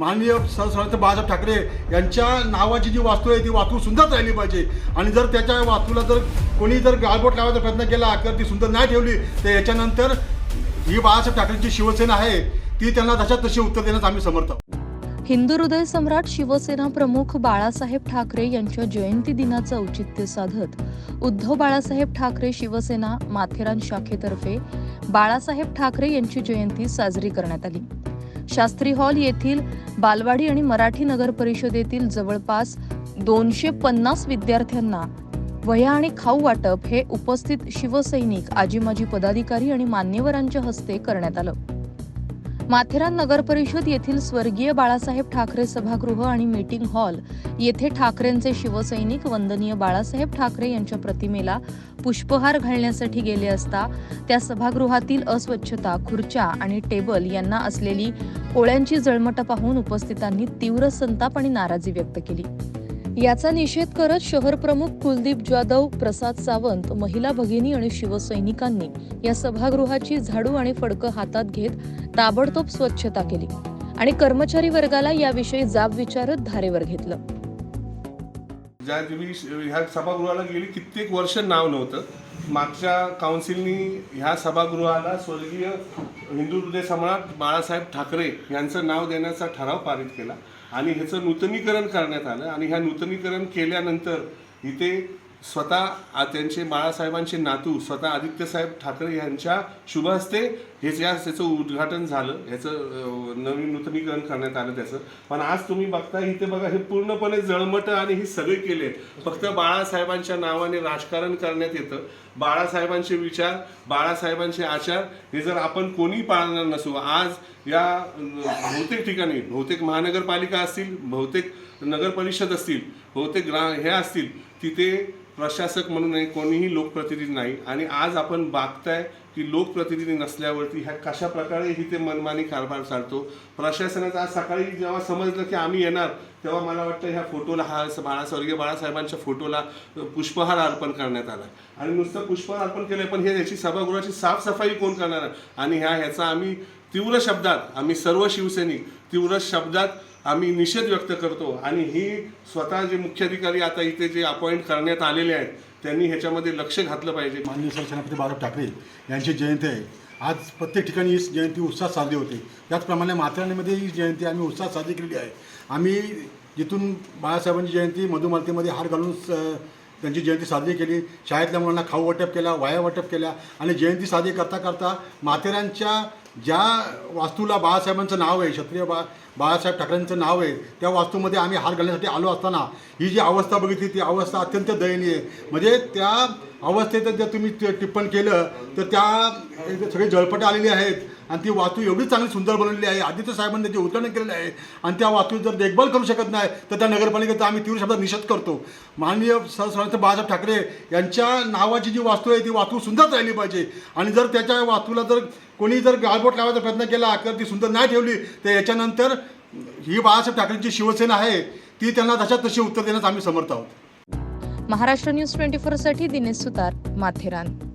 माननीय सरसर्वत्र बाळासाहेब ठाकरे यांच्या नावाची जी वास्तू आहे ती वास्तू सुंदर राहिली पाहिजे. आणि जर त्याच्या वास्तूला जर कोणी जर गाळबोट लावायचा प्रयत्न केला तर ती सुंदर नाही ठेवली तर याच्यानंतर ही बाळासाहेब ठाकरेंची शिवसेना आहे ती त्यांना तशा तशी उत्तर देण्यास आम्ही समर्थ हिंदू हृदय सम्राट शिवसेना प्रमुख बाळासाहेब ठाकरे यांच्या जयंती दिनाचं औचित्य साधत उद्धव बाळासाहेब ठाकरे शिवसेना माथेरान शाखेतर्फे बाळासाहेब ठाकरे यांची जयंती साजरी करण्यात आली. शास्त्री हॉल येथील बालवाडी आणि मराठी नगर परिषदेतील जवळपास दोनशे पन्नास विद्यार्थ्यांना वह्या आणि खाऊ वाटप हे उपस्थित शिवसैनिक आजी माजी पदाधिकारी आणि मान्यवरांच्या हस्ते करण्यात आलं. माथेरान नगर परिषद येथील स्वर्गीय बाळासाहेब ठाकरे सभागृह आणि मीटिंग हॉल येथे ठाकरेंचे शिवसैनिक वंदनीय बाळासाहेब ठाकरे यांच्या प्रतिमेला पुष्पहार घालण्यासाठी गेले असता त्या सभागृहातील अस्वच्छता खुर्च्या आणि टेबल यांना असलेली कोळ्यांची जळमट पाहून उपस्थितांनी तीव्र संताप आणि नाराजी व्यक्त केली. याचा निषेध करत शहर प्रमुख कुलदीप जाधव प्रसाद सावंत महिला भगिनी आणि शिवसैनिकांनी या सभागृहाची झाडू आणि फडकं हातात घेत ताबडतोब स्वच्छता केली आणि कर्मचारी वर्गाला याविषयी जाब विचारत धारेवर घेतलं. ज्या दिवशी ह्या सभागृहाला गेली कित्येक वर्ष नाव नव्हतं. मागच्या काउन्सिलनी ह्या सभागृहाला स्वर्गीय हिंदू हृदय सम्राट बाळासाहेब ठाकरे यांचं नाव देण्याचा ठराव पारित केला. आणि ह्याचं नूतनीकरण करण्यात आलं. आणि ह्या नूतनीकरण केल्यानंतर इथे स्वतः त्यांचे बाळासाहेबांचे नातू स्वतः आदित्यसाहेब ठाकरे यांच्या शुभ हस्ते हे या त्याचं उद्घाटन झालं. ह्याचं नवीन नूतनीकरण करण्यात आलं त्याचं. पण आज तुम्ही बघता इथे बघा हे पूर्णपणे जळमट आणि हे सगळे केले फक्त बाळासाहेबांच्या नावाने राजकारण करण्यात येतं. बाळासाहेबांचे विचार बाळासाहेबांचे आचार हे जर आपण कोणी पाळणार नसू आज या बहुतेक ठिकाणी बहुतेक महानगरपालिका असतील बहुतेक नगरपरिषद असतील बहुतेक ग्रा हे असतील तिथे प्रशासक म्हणून नाही कोणीही लोकप्रतिनिधी नाही. आणि आज आपण बघताय की लोकप्रतिनिधी नसल्यावरती ह्या कशा प्रकारे इथे मनमानी कारभार चालतो. प्रशासनाचा आज सकाळी जेव्हा समजलं की आम्ही येणार तेव्हा मला वाटतं ह्या फोटोला हा बाळा स्वर्गीय बाळासाहेबांच्या फोटोला पुष्पहार अर्पण करण्यात आला. आणि नुसतं पुष्पहार अर्पण केलं पण हे याची सभागृहाची साफसफाई कोण करणार? आणि ह्या ह्याचा आम्ही तीव्र शब्दात आम्ही सर्व शिवसैनिक तीव्र शब्दात आम्ही निषेध व्यक्त करतो. आणि ही स्वतः जे मुख्याधिकारी आता इथे जे अपॉइंट करण्यात आलेले आहेत त्यांनी ह्याच्यामध्ये लक्ष घातलं पाहिजे. माननीय सरसेनापती बाळासाहेब ठाकरे यांची जयंती आहे. आज प्रत्येक ठिकाणी ही जयंती उत्साहात साजरी होते. त्याचप्रमाणे माथेराणीमध्ये ही जयंती आम्ही उत्साहात साजरी केलेली आहे. आम्ही जिथून बाळासाहेबांची जयंती मधुमालतीमध्ये हार घालून त्यांची जयंती साजरी केली. शाळेतल्या मुलांना खाऊ वाटप केला वाया वाटप केल्या. आणि जयंती साजरी करता करता माथेरानच्या ज्या वास्तूला बाळासाहेबांचं नाव आहे क्षत्रिय बा बाळासाहेब ठाकरेंचं नाव आहे त्या वास्तूमध्ये आम्ही हार घालण्यासाठी आलो असताना ही जी अवस्था बघितली ती अवस्था अत्यंत दयनीय आहे. म्हणजे त्या अवस्थेत जर तुम्ही टिप्पण केलं तर त्या सगळे जळपटं आलेली आहेत आणि ती वास्तू एवढी चांगली सुंदर बनवलेली आहे. आदित्य साहेबांनी त्याची उच्चारण केलेलं आहे आणि त्या वास्तू जर देखभाल करू शकत नाही तर त्या नगरपालिकेचा आम्ही तीव्र शब्दात निषेध करतो. माननीय सरसर्वत्र बाळासाहेब ठाकरे यांच्या नावाची जी वास्तू आहे ती वास्तू सुंदर राहिली पाहिजे. आणि जर त्याच्या वास्तूला जर कोणी जर गाळबोट लावायचा प्रयत्न केला तर ती सुंदर नाही ठेवली तर याच्यानंतर ही बाळासाहेब ठाकरेंची शिवसेना आहे ती त्यांना तशा तशी उत्तर देण्यास आम्ही समर्थ आहोत. महाराष्ट्र न्यूज ट्वेंटी साठी दिनेश सुतार माथेरान.